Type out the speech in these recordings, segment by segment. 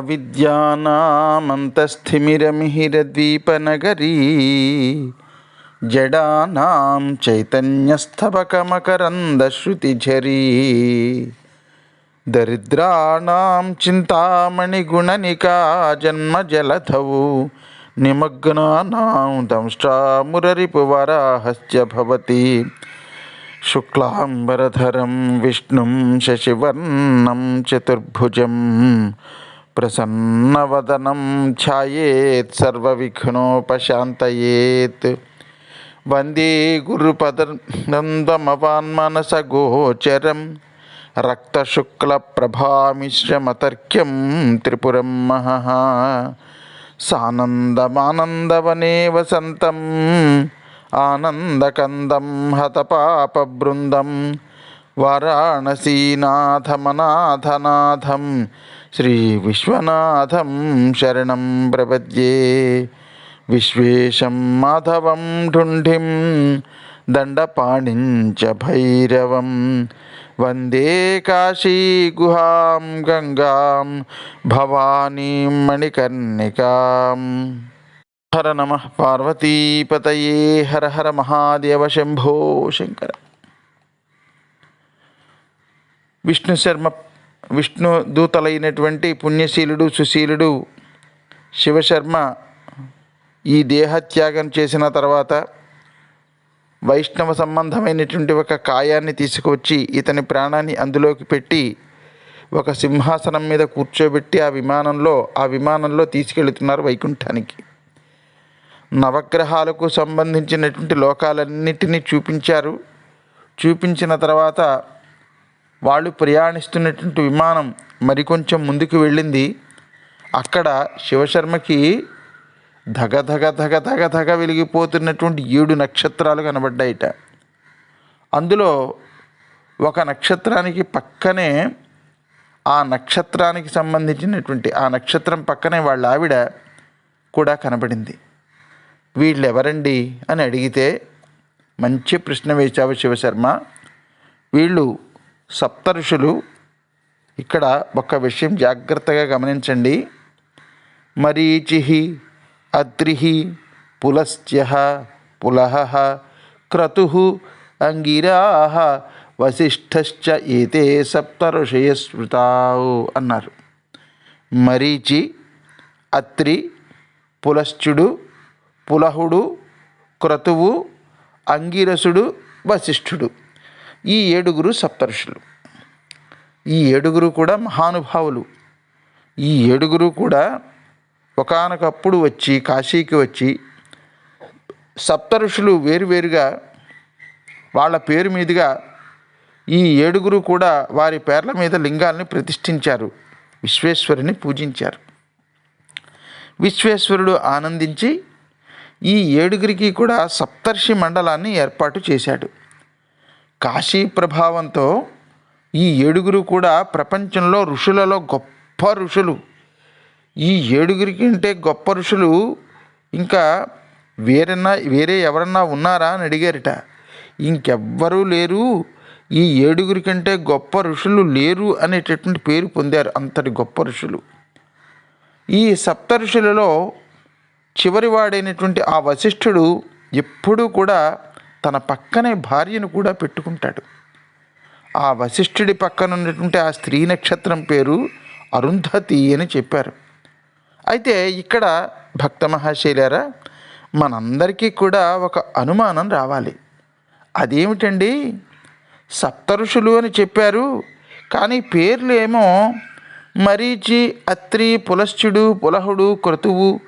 అవిద్యానామంతస్థిమిరమిహిరద్వీపనగరీ జడానాం చైతన్యస్థబకమకరందశ్రుతిఝరీ దరిద్రాణం చింతామణిగుణనికా జన్మజలధవు నిమగ్నానాం దంష్టామురరిపువరాహస్య భవతి శుక్లాంబరధరం విష్ణుం శశివర్ణం చతుర్భుజం ప్రసన్నవదనం ఛాయేత్ సర్వవిఘ్నోపశాంతయేత్. వందే గురుపదనందమవాన్మనసగోచరం రక్తశుక్లప్రభామిశ్రమతర్క్యం త్రిపురం మహ సానందమానందవనే వసంతం ఆనందకందం హతపాపబృందం వారాణసీనాథమనాథనాథం శ్రీవిశ్వనాథం శరణం ప్రపద్యే విశ్వేశం మాధవం ఢుంఢిం దండపాణించ భైరవం వందే కాశీగుహాం గంగాం భవానీం మణికర్ణికాం హర నమ పార్వతీపతయే హర హర మహాదేవ శంభో శంకర విష్ణు శర్మ విష్ణు దూతలైనటువంటి పుణ్యశీలుడు సుశీలుడు శివశర్మ ఈ దేహత్యాగం చేసిన తర్వాత వైష్ణవ సంబంధమైనటువంటి ఒక కాయాన్ని తీసుకువచ్చి ఇతని ప్రాణాన్ని అందులోకి పెట్టి ఒక సింహాసనం మీద కూర్చోబెట్టి ఆ విమానంలో ఆ విమానంలో తీసుకెళ్తున్నారు వైకుంఠానికి. నవగ్రహాలకు సంబంధించినటువంటి లోకాలన్నిటినీ చూపించారు. చూపించిన తర్వాత వాళ్ళు ప్రయాణిస్తున్నటువంటి విమానం మరికొంచెం ముందుకు వెళ్ళింది. అక్కడ శివశర్మకి ధగ ధగ ధగ ధగ ధగ వెలిగిపోతున్నటువంటి ఏడు నక్షత్రాలు కనబడ్డాయిట. అందులో ఒక నక్షత్రానికి పక్కనే ఆ నక్షత్రానికి సంబంధించినటువంటి ఆ నక్షత్రం పక్కనే వాళ్ళ ఆవిడ కూడా కనబడింది. వీళ్ళెవరండి అని అడిగితే మంచి ప్రశ్న వేశావు శివశర్మ. వీళ్ళు సప్తఋషులు ఇక్కడ ఒక విషయం జాగ్రత్తగా గమనించండి. మరీచి అద్రి పులస్త్య పులహ క్రతు అంగిరా వశిష్ఠశ్చ ఏతే సప్త ఋషయ స్మృతావు అన్నారు. మరీచి అత్రి పులశ్చుడు పులహుడు క్రతువు అంగిరసుడు వశిష్ఠుడు. ఈ ఏడుగురు సప్తర్షులు. ఈ ఏడుగురు కూడా మహానుభావులు. ఈ ఏడుగురు కూడా ఒకనకప్పుడు వచ్చి కాశీకి వచ్చి సప్తఋషులు వేరువేరుగా వాళ్ళ పేరు మీదుగా ఈ ఏడుగురు కూడా వారి పేర్ల మీద లింగాల్ని ప్రతిష్ఠించారు. విశ్వేశ్వరుని పూజించారు. విశ్వేశ్వరుడు ఆనందించి ఈ ఏడుగురికి కూడా సప్తర్షి మండలాన్ని ఏర్పాటు చేశాడు. కాశీ ప్రభావంతో ఈ ఏడుగురు కూడా ప్రపంచంలో ఋషులలో గొప్ప ఋషులు. ఈ ఏడుగురి కంటే గొప్ప ఋషులు ఇంకా వేరన్నా వేరే ఎవరన్నా ఉన్నారా అని అడిగారట. ఇంకెవ్వరూ లేరు. ఈ ఏడుగురి కంటే గొప్ప ఋషులు లేరు అనేటటువంటి పేరు పొందారు అంతటి గొప్ప ఋషులు. ఈ సప్త ఋషులలో చివరివాడైనటువంటి ఆ వశిష్ఠుడు ఎప్పుడూ కూడా తన పక్కనే భార్యను కూడా పెట్టుకుంటాడు. ఆ వశిష్ఠుడి పక్కన ఉన్నటువంటి ఆ స్త్రీ నక్షత్రం పేరు అరుంధతి అని చెప్పారు. అయితే ఇక్కడ భక్త మహాశైలారా మనందరికీ కూడా ఒక అనుమానం రావాలి. అదేమిటండి? సప్తఋషులు అని చెప్పారు కానీ పేర్లు ఏమో మరీచి అత్రి పులశ్చుడు పులహుడు క్రతువు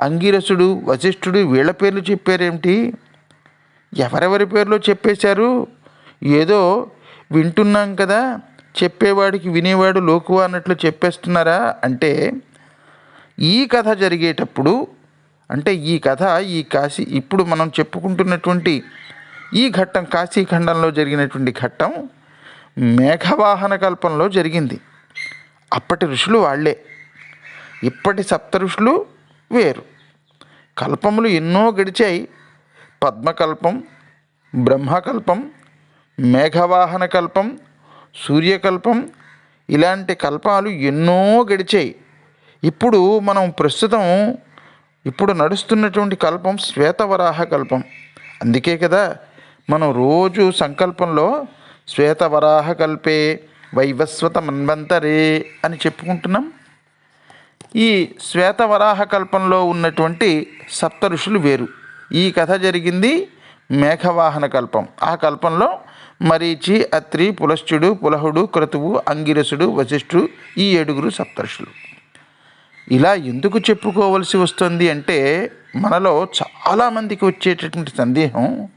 అంగిరసుడు వశిష్ఠుడు వీళ్ళ పేర్లు చెప్పారేమిటి? ఎవరెవరి పేర్లు చెప్పేశారు? ఏదో వింటున్నాం కదా చెప్పేవాడికి వినేవాడు లోకువ అన్నట్లు చెప్పేస్తున్నారా? అంటే ఈ కథ జరిగేటప్పుడు అంటే ఈ కథ ఈ కాశీ ఇప్పుడు మనం చెప్పుకుంటున్నటువంటి ఈ ఘట్టం కాశీఖండంలో జరిగినటువంటి ఘట్టం మేఘవాహన కల్పంలో జరిగింది. అప్పటి ఋషులు వాళ్ళే. ఇప్పటి సప్త ఋషులు వేరు. కల్పములు ఎన్నో గడిచాయి. పద్మకల్పం బ్రహ్మకల్పం మేఘవాహన కల్పం సూర్యకల్పం ఇలాంటి కల్పాలు ఎన్నో గడిచాయి. ఇప్పుడు మనం ప్రస్తుతం ఇప్పుడు నడుస్తున్నటువంటి కల్పం శ్వేతవరాహ కల్పం. అందుకే కదా మనం రోజు సంకల్పంలో శ్వేతవరాహ కల్పే వైవస్వత మన్వంతరే అని చెప్పుకుంటున్నాం. ఈ శ్వేతవరాహ కల్పంలో ఉన్నటువంటి సప్త ఋషులు వేరు. ఈ కథ జరిగింది మేఘవాహన కల్పం. ఆ కల్పంలో మరీచి అత్రి పులశ్చుడు పులహుడు క్రతువు అంగిరసుడు వశిష్ఠుడు ఈ ఏడుగురు సప్తర్షులు. ఇలా ఎందుకు చెప్పుకోవలసి వస్తుంది అంటే మనలో చాలామందికి వచ్చేటటువంటి సందేహం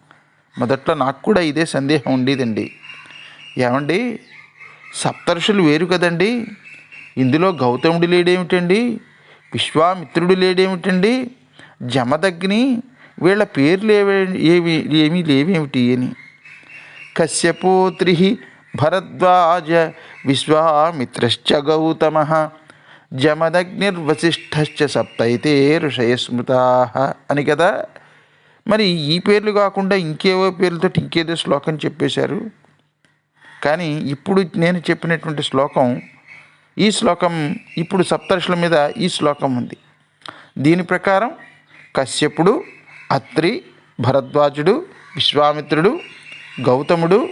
మొదట్లో నాకు కూడా ఇదే సందేహం ఉండేదండి. ఏమండి? సప్తర్షులు వేరు కదండి. ఇందులో గౌతముడు లేడేమిటండి? విశ్వామిత్రుడు లేడేమిటండి? జమదగ్ని వీళ్ళ పేర్లు ఏవే ఏమీ లేవేమిటి అని. కశ్యపోత్రి భరద్వాజ విశ్వామిత్రశ్చ గౌతమ జమదగ్నిర్వశిష్ఠశ్చ సప్తైతే ఋషయస్మృతా అని కదా. మరి ఈ పేర్లు కాకుండా ఇంకేవో పేర్లతో ఇంకేదో శ్లోకం చెప్పేశారు. కానీ ఇప్పుడు నేను చెప్పినటువంటి శ్లోకం ఈ శ్లోకం ఇప్పుడు సప్తర్షుల మీద ఈ శ్లోకం ఉంది. దీని ప్రకారం కశ్యపుడు అత్రి భరద్వాజుడు విశ్వామిత్రుడు గౌతముడు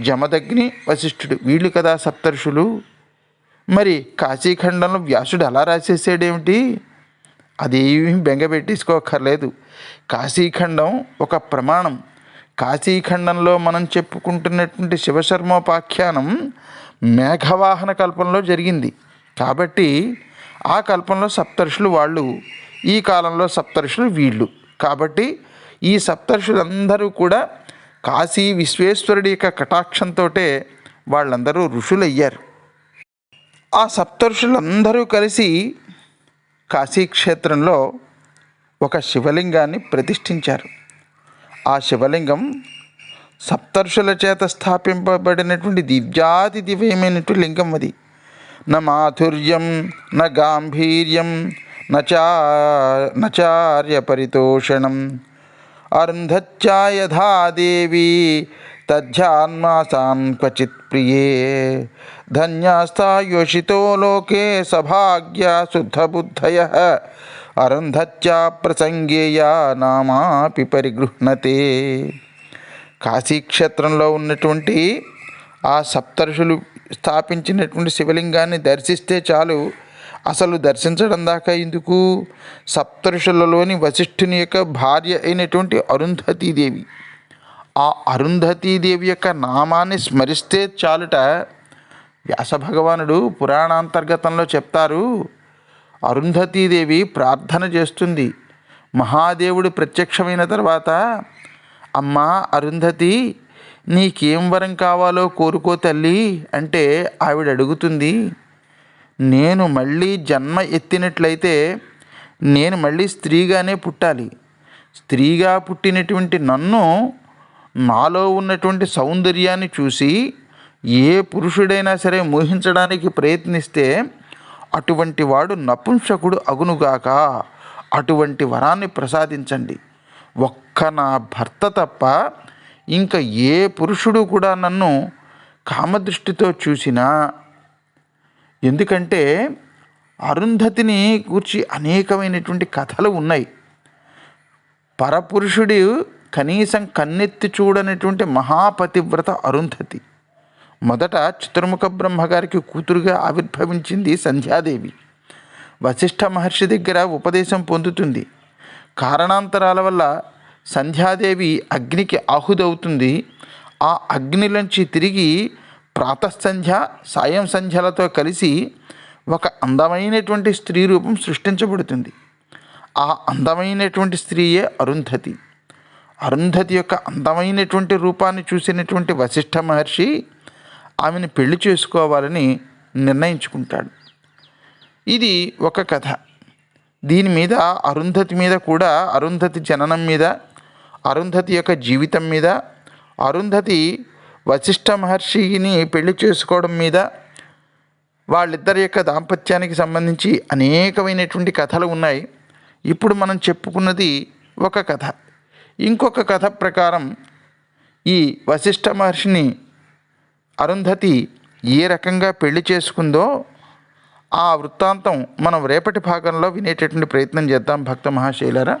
జమదగ్ని వశిష్ఠుడు. వీళ్ళు కదా సప్తర్షులు. మరి కాశీఖండంలో వ్యాసుడు అలా రాసేసాడేమిటి? అదేమీ బెంగపెట్టేసుకోకర్లేదు కాశీఖండం ఒక ప్రమాణం. కాశీఖండంలో మనం చెప్పుకుంటున్నటువంటి శివశర్మోపాఖ్యానం మేఘవాహన కల్పంలో జరిగింది. కాబట్టి ఆ కల్పంలో సప్తర్షులు వాళ్ళు ఈ కాలంలో సప్తర్షులు వీళ్ళు. కాబట్టి ఈ సప్తర్షులందరూ కూడా కాశీ విశ్వేశ్వరుడి యొక్క కటాక్షంతో వాళ్ళందరూ ఋషులయ్యారు. ఆ సప్తర్షులందరూ కలిసి కాశీక్షేత్రంలో ఒక శివలింగాన్ని ప్రతిష్ఠించారు. ఆ శివలింగం సప్తర్షుల చేత స్థాపింపబడినటువంటి దివ్యాతి దివ్యమైనటువంటి లింగం అది. న మాధుర్యం న గాంభీర్యం నచా నచార్య పరితోషణం అరుంధత్యాయధా దేవి తజ్జాన్మాసాన్ క్వచిత్ ప్రియే. ధన్యాస్తాయోషితో లోకే సభాగ్య శుద్ధబుద్ధయ. అరుంధచ్చా ప్రసంగేయా నామాపి పరిగృహ్ణతే. కాశీక్షేత్రంలో ఉన్నటువంటి ఆ సప్తర్షులు స్థాపించినటువంటి శివలింగాన్ని దర్శిస్తే చాలు. అసలు దర్శించడం దాకా ఎందుకు? సప్తరుషులలోని వశిష్ఠుని యొక్క భార్య అయినటువంటి అరుంధతీదేవి ఆ అరుంధతీదేవి యొక్క నామాన్ని స్మరిస్తే చాలుట వ్యాస భగవానుడు పురాణాంతర్గతంలో చెప్తారు. అరుంధతీదేవి ప్రార్థన చేస్తుంది. మహాదేవుడు ప్రత్యక్షమైన తర్వాత అమ్మా అరుంధతి నీకేం వరం కావాలో కోరుకో తల్లి అంటే ఆవిడ అడుగుతుంది. నేను మళ్ళీ జన్మ ఎత్తినట్లయితే నేను మళ్ళీ స్త్రీగానే పుట్టాలి. స్త్రీగా పుట్టినటువంటి నన్ను నాలో ఉన్నటువంటి సౌందర్యాన్ని చూసి ఏ పురుషుడైనా సరే మోహించడానికి ప్రయత్నిస్తే అటువంటి వాడు నపుంసకుడు అగునుగాక. అటువంటి వరాన్ని ప్రసాదించండి. ఒక్క నా భర్త తప్ప ఇంకా ఏ పురుషుడు కూడా నన్ను కామదృష్టితో చూసినా ఎందుకంటే అరుంధతిని గూర్చి అనేకమైనటువంటి కథలు ఉన్నాయి. పరపురుషుడు కనీసం కన్నెత్తి చూడనటువంటి మహాపతివ్రత అరుంధతి. మొదట చతుర్ముఖ బ్రహ్మగారికి కూతురుగా ఆవిర్భవించింది సంధ్యాదేవి. వశిష్ఠ మహర్షి దగ్గర ఉపదేశం పొందుతుంది. కారణాంతరాల వల్ల సంధ్యాదేవి అగ్నికి ఆహుదవుతుంది. ఆ అగ్నిలోంచి తిరిగి ప్రాతఃసంధ్య సాయం సంధ్యలతో కలిసి ఒక అందమైనటువంటి స్త్రీ రూపం సృష్టించబడుతుంది. ఆ అందమైనటువంటి స్త్రీయే అరుంధతి. అరుంధతి యొక్క అందమైనటువంటి రూపాన్ని చూసినటువంటి వశిష్ఠ మహర్షి ఆమెను పెళ్ళి చేసుకోవాలని నిర్ణయించుకుంటాడు. ఇది ఒక కథ. దీని మీద అరుంధతి మీద కూడా అరుంధతి జననం మీద అరుంధతి యొక్క జీవితం మీద అరుంధతి వశిష్ఠ మహర్షిని పెళ్ళి చేసుకోవడం మీద వాళ్ళిద్దరి యొక్క దాంపత్యానికి సంబంధించి అనేకమైనటువంటి కథలు ఉన్నాయి. ఇప్పుడు మనం చెప్పుకున్నది ఒక కథ. ఇంకొక కథ ప్రకారం ఈ వశిష్ఠ మహర్షిని అరుంధతి ఏ రకంగా పెళ్ళి చేసుకుందో ఆ వృత్తాంతం మనం రేపటి భాగంలో వినేటటువంటి ప్రయత్నం చేద్దాం భక్త మహాశైలరా.